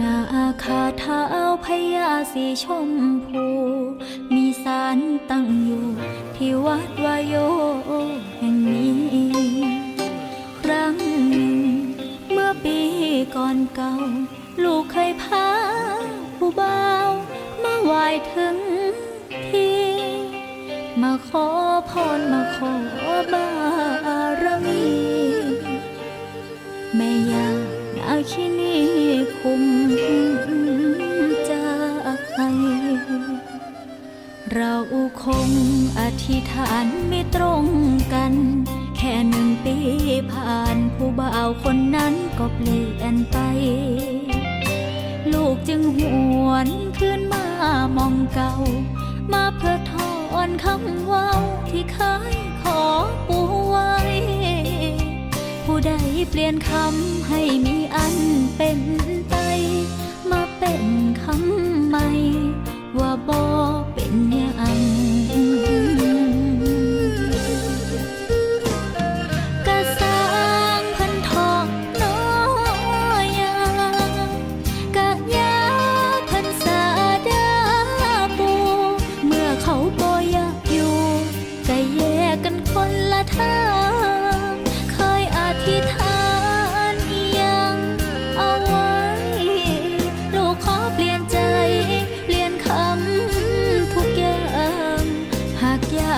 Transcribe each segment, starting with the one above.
นาคาเท้าพญาสีชมพู มีสารตั้งอยู่ ที่วัดวายโยแห่งนี้ ครั้งหนึ่ง เมื่อปีก่อนเก่า ลูกเคยพาผู้เบ่ามาไหว้ถึงที่ มาขอพรมาขอบารมีแม่ยา นาคินีคุมใจเราคงอธิษฐานไม่ตรงกัน แค่หนึ่งปีผ่านผู้บ่าวคนนั้นก็เปลี่ยนไป ลูกจึงหวนขึ้นมามองเก่า มาเพื่อทอนคำว่าที่เคย เปลี่ยนคำให้มีอันเป็น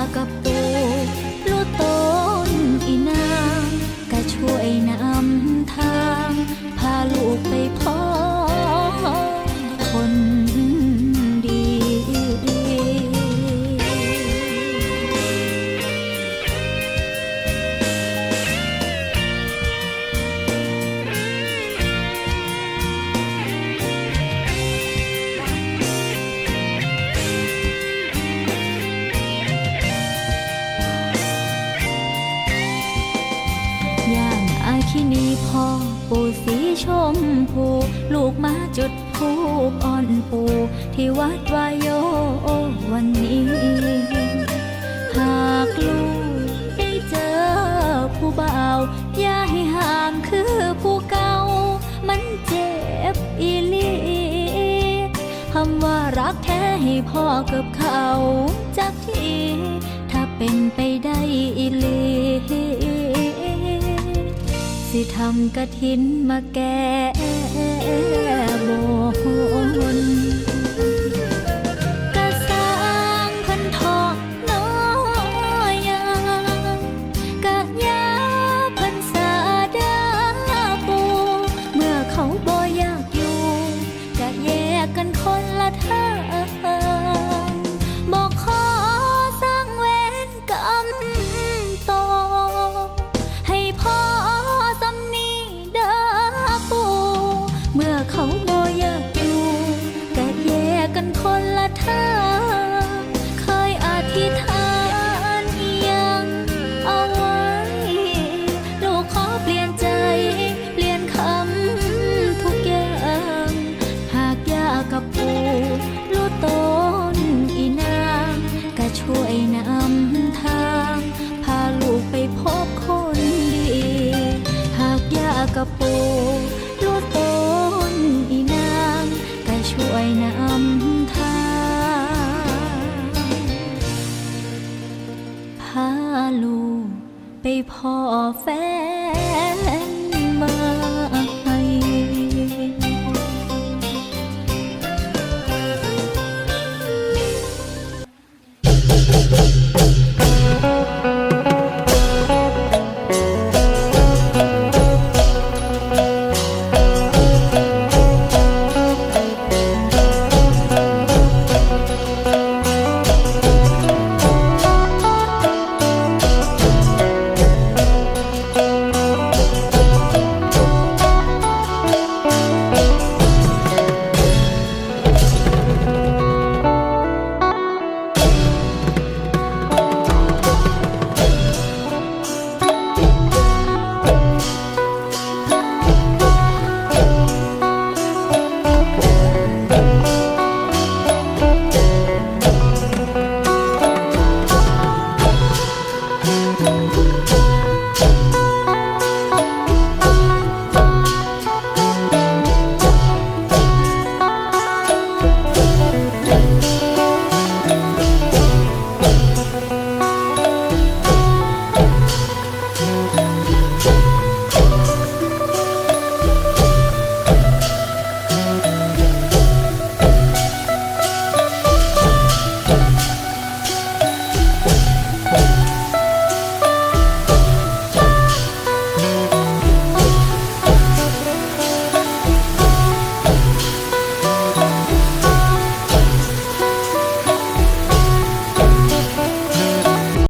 ากางอาคินีพ่อปู่สีชมพูลูกมาจุดพูปอ่อนปูที่วัดวายโยวันนี้ หากลูกได้เจอผู้เบ่าอย่าให้ห่างคือผู้เก่า มันเจ็บอีลีคำว่ารักแท้ให้พ่อกับเขาจักทีถ้าเป็นไปได้อีำกะถินมาแก้บนากะปูลูต้นอีนางก็ช่วยนำทาง พาลูกไปพบคนดี หากยากะปูลูต้นอีนางก็ช่วยนำทาง พาลูกไปพ่อแฟน